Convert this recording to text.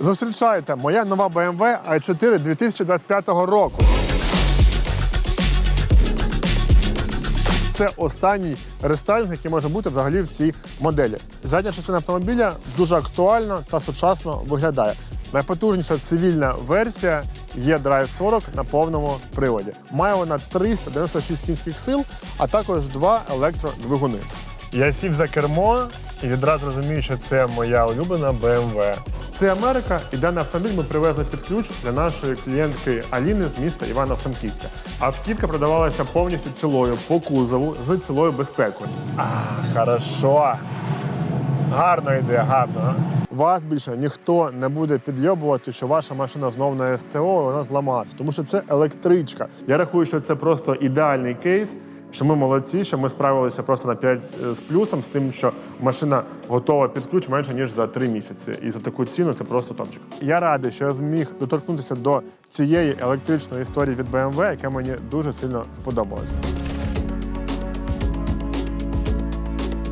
Зустрічайте моя нова BMW i4 2025 року. Це останній рестайлінг, який може бути взагалі в цій моделі. Задня частина автомобіля дуже актуально та сучасно виглядає. Найпотужніша цивільна версія є Drive 40 на повному приводі. Має вона 396 кінських сил, а також два електродвигуни. Я сів за кермо і відразу розумію, що це моя улюблена BMW. Це Америка, і даний автомобіль ми привезли під ключ для нашої клієнтки Аліни з міста Івано-Франківська. Автівка продавалася повністю цілою по кузову з цілою безпекою. А, хорошо. Гарно йде, гарно. Вас більше ніхто не буде підйобувати, що ваша машина знов на СТО, вона зламається, тому що це електричка. Я рахую, що це просто ідеальний кейс. Що ми молодці, що ми справилися просто на 5 з плюсом, з тим, що машина готова під ключ менше ніж за 3 місяці. І за таку ціну це просто топчик. Я радий, що я зміг доторкнутися до цієї електричної історії від BMW, яка мені дуже сильно сподобалась.